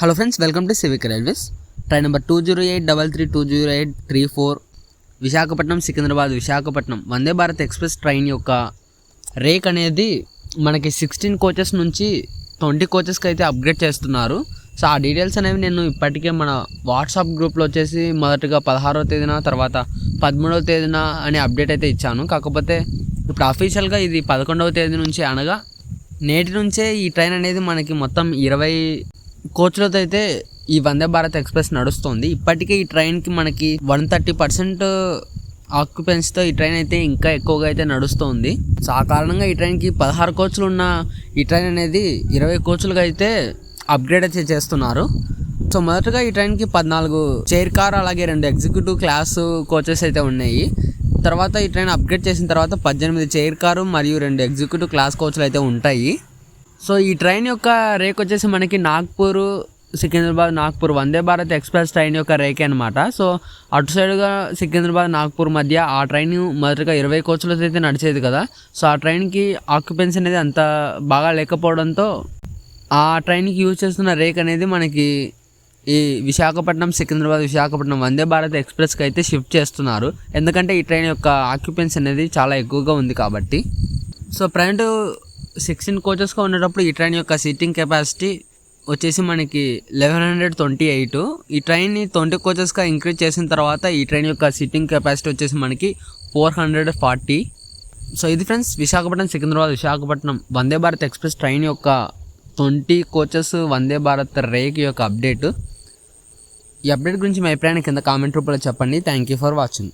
Hello friends welcome to civic railways train number two zero eight double three two zero eight three four Visakhapatnam Secunderabad Visakhapatnam Vande Bharat express train యొక్క rake అనేది మనకి sixteen coaches నుంచి twenty కోచెస్కి అయితే upgrade చేస్తున్నారు. So ఆ details అనేవి నేను ఇప్పటికే మన వాట్సాప్ గ్రూప్లో వచ్చేసి మొదటగా పదహారవ తేదీన తర్వాత పదమూడవ తేదీన అనే అప్డేట్ అయితే ఇచ్చాను. కాకపోతే ఇప్పుడు అఫీషియల్గా ఇది పదకొండవ తేదీ నుంచి అనగా నేటి నుంచే ఈ ట్రైన్ అనేది మనకి మొత్తం ఇరవై కోచ్లతో అయితే ఈ వందే భారత్ ఎక్స్ప్రెస్ నడుస్తుంది. ఇప్పటికే ఈ ట్రైన్కి మనకి వన్ థర్టీ పర్సెంట్ ఆక్యుపెన్స్తో ఈ ట్రైన్ అయితే ఇంకా ఎక్కువగా అయితే నడుస్తుంది. సో ఆ కారణంగా ఈ ట్రైన్కి పదహారు కోచ్లు ఉన్న ఈ ట్రైన్ అనేది ఇరవై కోచ్లుగా అయితే అప్గ్రేడ్ అయితే చేస్తున్నారు. సో మొదటగా ఈ ట్రైన్కి పద్నాలుగు చైర్ కార్ అలాగే రెండు ఎగ్జిక్యూటివ్ క్లాస్ కోచెస్ అయితే ఉన్నాయి. తర్వాత ఈ ట్రైన్ అప్గ్రేడ్ చేసిన తర్వాత పద్దెనిమిది చైర్ కారు మరియు రెండు ఎగ్జిక్యూటివ్ క్లాస్ కోచ్లు అయితే ఉంటాయి. సో ఈ ట్రైన్ యొక్క రేక్ వచ్చేసి మనకి నాగ్పూర్ సికింద్రాబాద్ నాగ్పూర్ వందే భారత్ ఎక్స్ప్రెస్ ట్రైన్ యొక్క రేకే అనమాట సో అటు సైడ్గా సికింద్రాబాద్ నాగ్పూర్ మధ్య ఆ ట్రైన్ మొదటగా ఇరవై కోచ్లతో అయితే నడిచేది కదా. సో ఆ ట్రైన్కి ఆక్యుపెన్సీ అనేది అంత బాగా లేకపోవడంతో ఆ ట్రైన్కి యూజ్ చేస్తున్న రేక్ అనేది మనకి ఈ విశాఖపట్నం సికింద్రాబాద్ విశాఖపట్నం వందే భారత్ ఎక్స్ప్రెస్కి అయితే షిఫ్ట్ చేస్తున్నారు. ఎందుకంటే ఈ ట్రైన్ యొక్క ఆక్యుపెన్సీ అనేది చాలా ఎక్కువగా ఉంది కాబట్టి. సో ప్రజెంట్ సిక్స్టీన్ కోచెస్గా ఉండేటప్పుడు ఈ ట్రైన్ యొక్క సీటింగ్ కెపాసిటీ వచ్చేసి మనకి లెవెన్ హండ్రెడ్ ట్వంటీ ఎయిట్ ఈ ట్రైన్ని ట్వంటీ కోచెస్గా ఇంక్రీజ్ చేసిన తర్వాత ఈ ట్రైన్ యొక్క సీటింగ్ కెపాసిటీ వచ్చేసి మనకి ఫోర్ హండ్రెడ్ ఫార్టీ సో ఇది friends Visakhapatnam Secunderabad Visakhapatnam Vande Bharat express train యొక్క twenty coaches Vande Bharat rake యొక్క అప్డేట్ ఈ అప్డేట్ గురించి మీ అభిప్రాయాన్ని కింద కామెంట్ రూపంలో చెప్పండి. Thank you for watching